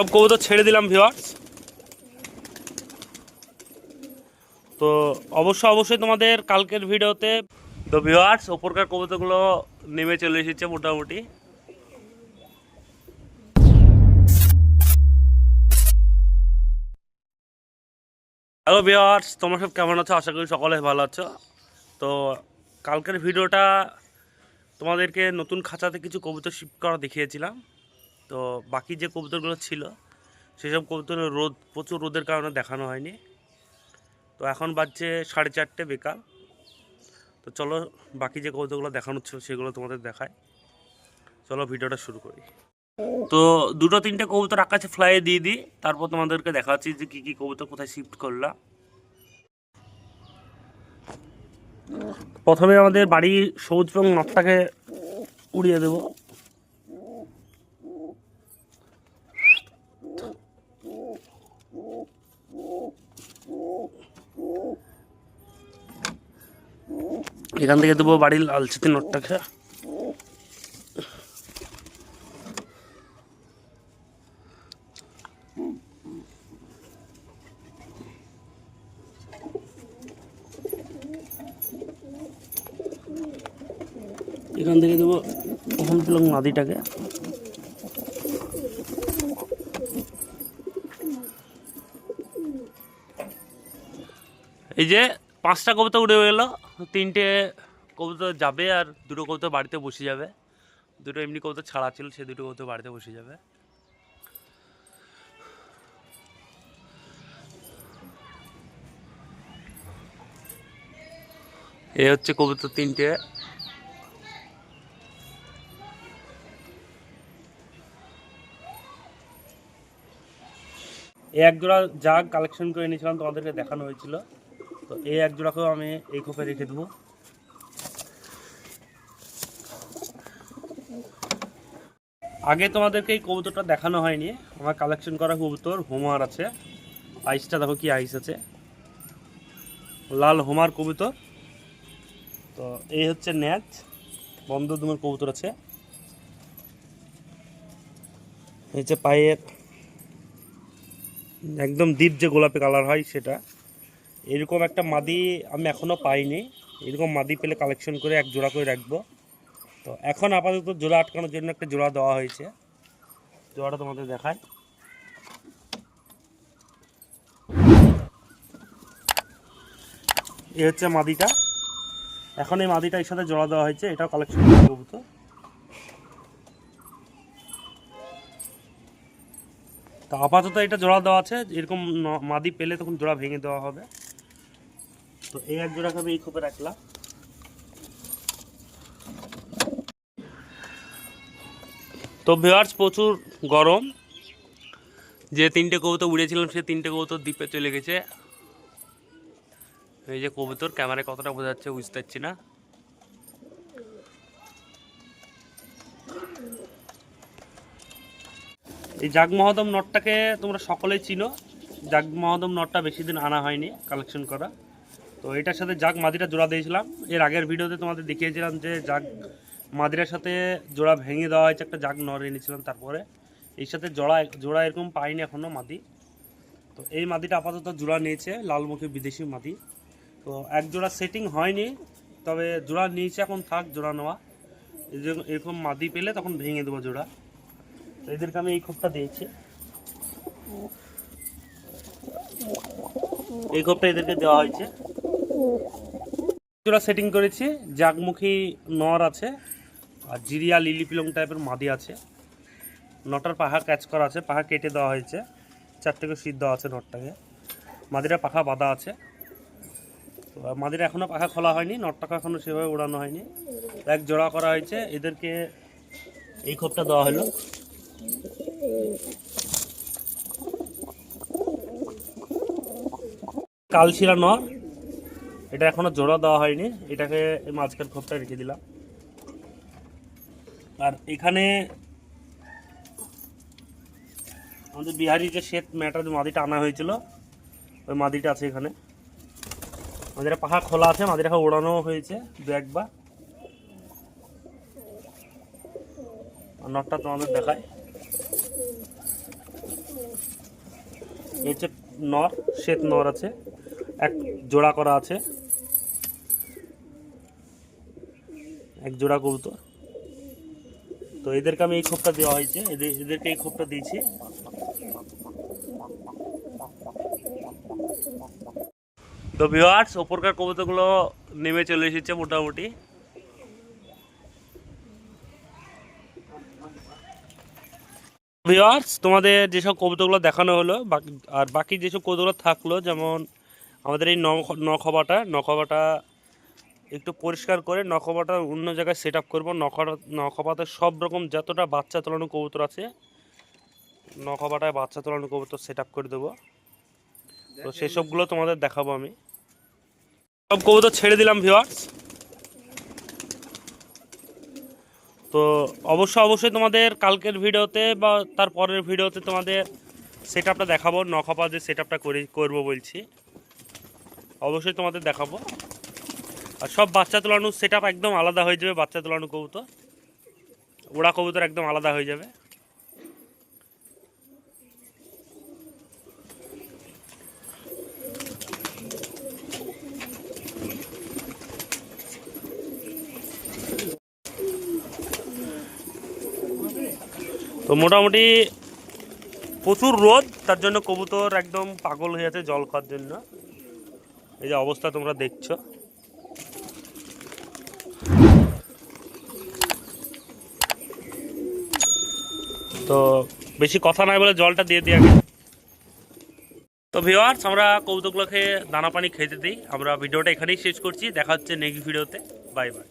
সব কবুতর ছেড়ে দিলাম ভিওয়ার্স তো অবশ্য অবশ্যই তোমাদের কালকের ভিডিওতে তো ভিওয়ার্স ওপরকার কবুতরগুলো নেমে চলে এসেছে মোটামুটি হ্যালো ভিওয়ার্স তোমরা সব কেমন আছো? আশা করি সকলে ভালো আছো। তো কালকের ভিডিওটা তোমাদেরকে নতুন খাঁচাতে কিছু কবুতর শিফট করা দেখিয়েছিলাম। তো বাকি যে কবুতরগুলো ছিল, সেসব কবুতর রোদ, প্রচুর রোদের কারণে দেখানো হয়নি। তো এখন বাজছে সাড়ে চারটে বেকার তো চলো বাকি যে কবুতরগুলো দেখানো ছিল, সেগুলো তোমাদের দেখায় চলো ভিডিওটা শুরু করি। তো দুটো তিনটে কবুতর আকাশে ফ্লাইয়ে দিয়ে দিই, তারপর তোমাদেরকে দেখাচ্ছি যে কী কী কবুতর কোথায় শিফট করলাম প্রথমে আমাদের বাড়ি সবুজ রং নটটাকে উড়িয়ে দেব। এখান থেকে দেবো বাড়ির লালচিতি নটটাকে। এখান থেকে দেবো হোম পিলং নাদিটাকে। এই যে পাঁচটা কবিতা উড়ে গেলো তিনটে কবিতা যাবে আর দুটো কবিতা বাড়িতে বসে যাবে। দুটো এমনি কবিতা ছাড়া ছিল, সে দুটো কবিতা বাড়িতে বসে যাবে। এ হচ্ছে কবুতর তিনটে। এক জোড়া জাগ কালেকশন করে নিয়েছিলাম তোমাদেরকে দেখানো হয়েছিল। তো এই এক জোড়াকেও আমি এই খোপে রেখে দেবো। আগে তোমাদেরকে এই কবুতরটা দেখানো হয়নি। আমার কালেকশন করা কবুতর হোমার আছে। আইসটা দেখো কি আইস আছে। লাল হোমার কবুতর। তো এই হচ্ছে ন্যাচ বন্ধ দুমের কবুতর আছে। এই হচ্ছে পায়ের একদম ডিপ যে গোলাপি কালার হয় সেটা। এরকম একটা মাদি আমি এখনও পাইনি। এরকম মাদি পেলে কালেকশন করে এক জোড়া করে রাখব। তো এখন আপাতত জোড়া আটকানোর জন্য একটা জোড়া দেওয়া হয়েছে। জোড়াটা তোমাদের দেখায় এ হচ্ছে মাদিটা। এখন এই মাদিটা এর সাথে জোড়া দেওয়া হয়েছে, এটাও কালেকশন করব তো। তো আপাতত এটা জোড়া দেওয়া আছে। এরকম মাদি পেলে তখন জোড়া ভেঙে দেওয়া হবে। তো এই এক জোড়াকে আমি এই খোপে রাখলাম। তো ভিওয়ার্স প্রচুর গরম। যে তিনটে কবুতর উড়েছিলাম, সে তিনটে কবুতর দ্বীপে চলে গেছে। এই যে কবুতর, ক্যামেরায় কতটা বোঝা যাচ্ছে বুঝতে পারছি না। এই জাগ মহদম নটটাকে তোমরা সকলেই চিনো। জাগ মহদম নটটা বেশি দিন আনা হয়নি কালেকশন করা। তো এটার সাথে জাগ মাদিটা জোড়া দিয়েছিলাম। এর আগের ভিডিওতে তোমাদের দেখিয়েছিলাম যে জাগ মাদিরার সাথে জোড়া ভেঙে দেওয়া হয়েছে, একটা জাগ নর এনেছিলাম তারপরে। এর সাথে জোড়া জোড়া এরকম পাইনি এখনও মাদি। তো এই মাদিটা আপাতত জোড়া নিয়েছে, লালমুখী বিদেশি মাদি। তো এক জোড়া সেটিং হয়নি, তবে জোড়া নিয়েছে, এখন থাক জোড়া নেওয়া। এরকম মাদি পেলে তখন ভেঙে দেবো জোড়া। তো এদেরকে আমি এই খোপটা দিয়েছি। এই খোপটা এদেরকে দেওয়া হয়েছে। সেটিং করেছি, জাগমুখী নর আছে, আর জিরিয়া লিলি পিলং টাইপের মাদি আছে। নটার পাহা ক্যাচ করা আছে পাহা কেটে দেওয়া হয়েছে চারটে করে শীত দেওয়া আছে নটটাকে। মাদিরা পাখা বাঁধা আছে। তো মাদিরা এখনও পাখা খোলা হয়নি, নটটাকে এখনও সেভাবে উড়ানো হয়নি। এক জোড়া করা হয়েছে, এদেরকে এই খোপটা দেওয়া হলো। কালশিরা নর এটা এখনও জোড়া দেওয়া হয়নি। এটাকে মাঝখান খোপটা রেখে দিলাম। আর এখানে আমাদের বিহারি যে শ্বেত ম্যাটার যে মাদিটা আনা হয়েছিল, ওই মাদিটা আছে এখানে। আমাদের পাখা খোলা আছে মাদিটা ওড়ানো হয়েছে দু একবার। নটটা তোমাদের দেখায় এই হচ্ছে নর, শ্বেত নর আছে। এক জোড়া করা আছে। এক জোড়া কবুতর। তো এদেরকে আমি এই খোপটা দেওয়া হয়েছে। এদের এদেরকে এই খোপটা দিয়েছি। তো ভিওয়ার্স ওপরকার কবুতরগুলো নেমে চলে এসেছে মোটামুটি। ভিওয়ার্স তোমাদের যেসব কবুতরগুলো দেখানো হলো, বাকি, আর বাকি যেসব কবুতরগুলো থাকল, যেমন আমাদের এই নখ- নখবাটা নখবাটা একটু পরিষ্কার করে নখবাটা অন্য জায়গায় সেট আপ করব। নখা নখবাতে সব রকম যতটা বাচ্চা তোলানো কবুতর আছে নখপাটায় বাচ্চা তোলানো কবুতর সেট আপ করে দেবো। তো সেসবগুলো তোমাদের দেখাবো আমি। সব কবুতর ছেড়ে দিলাম ভিওয়ার্স তো অবশ্যই অবশ্যই তোমাদের কালকের ভিডিওতে বা তার পরের ভিডিওতে তোমাদের সেট আপটা দেখাবো। নখপা যে সেট আপটা করে করব বলছি। অবশ্যই তোমাদের দেখাবো। আর সব বাচ্চা তোলানো সেট একদম আলাদা হয়ে যাবে, বাচ্চা তোলানো কবুতর। ওড়া কবুতর একদম আলাদা হয়ে যাবে। তো মোটামুটি প্রচুর রোদ, তার জন্য কবুতর একদম পাগল হয়ে আছে জল খাওয়ার জন্য। এই যে অবস্থা তোমরা দেখছ। তো বেশি কথা নাই বলে জলটা দিয়ে দিই আগে। তো ভিওয়ার্স আমরা কবুতরগুলোকে দানা পানি খেতে দিই আমরা ভিডিওটা এখানেই শেষ করছি। দেখা হচ্ছে নেক্সট ভিডিওতে বাই বাই